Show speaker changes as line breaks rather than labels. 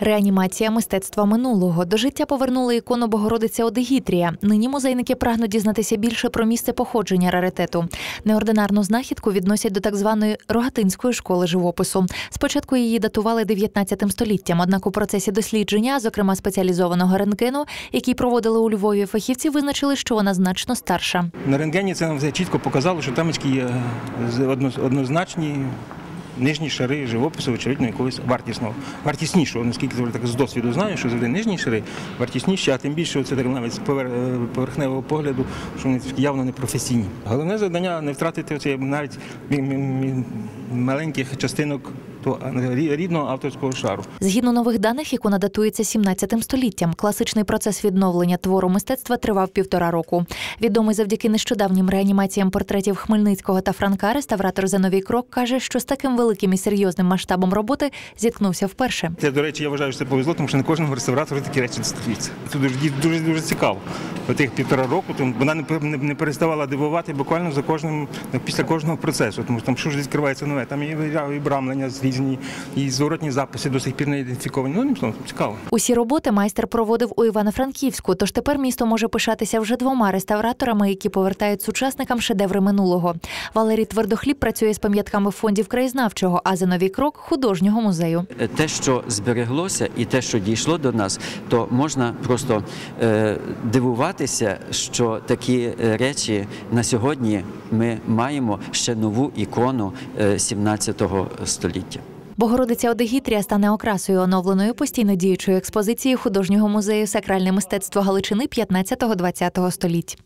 Реанімація мистецтва минулого до життя повернули ікону Богородиця Одегітрія. Нині музейники прагнуть дізнатися більше про місце походження раритету. Неординарну знахідку відносять до так званої рогатинської школи живопису. Спочатку її датували 19 століттям. Однак у процесі дослідження, зокрема спеціалізованого рентгену, який проводили у Львові, фахівці визначили, що вона значно старша.
На рентгені це нам чітко показало, що там є одно- однозначні нижні шари живопису, очевидно, якогось вартісного. Вартіснішого, наскільки так з досвіду знаю, що завжди нижні шари вартісніші, а тим більше це так навіть з е, поверхневого погляду, що вони явно не професійні. Головне завдання не втратити оце навіть маленьких частинок рідного авторського шару.
Згідно нових даних, ікона датується 17 століттям. Класичний процес відновлення твору мистецтва тривав півтора року. Відомий завдяки нещодавнім реанімаціям портретів Хмельницького та Франка, реставратор Зиновій Крок каже, що з таким великим і серйозним масштабом роботи зіткнувся вперше.
Це, до речі, я вважаю, що це повезло, тому що не кожному реставратору такі речі стаються. Це дуже дуже дуже цікаво. Тих півтора року тому вона не, не, не переставала дивувати буквально за кожним після кожного процесу, тому що там що ж відкривається нове. Там і вибрамлення різні, і зворотні записи до сих пір не ідентифіковані. Ну, словом, цікаво.
Усі роботи майстер проводив у Івано-Франківську, тож тепер місто може пишатися вже двома реставраторами, які повертають сучасникам шедеври минулого. Валерій Твердохліб працює з пам'ятками фондів краєзнавчого, а Зиновій Крок художнього музею.
те, що збереглося, і те, що дійшло до нас, то можна просто е, дивуватися, що такі е, речі на сьогодні ми маємо ще нову ікону е, 17 століття.
Богородиця Одегітрія стане окрасою оновленої постійно діючої експозиції художнього музею Сакральне мистецтво Галичини 15-20 століть.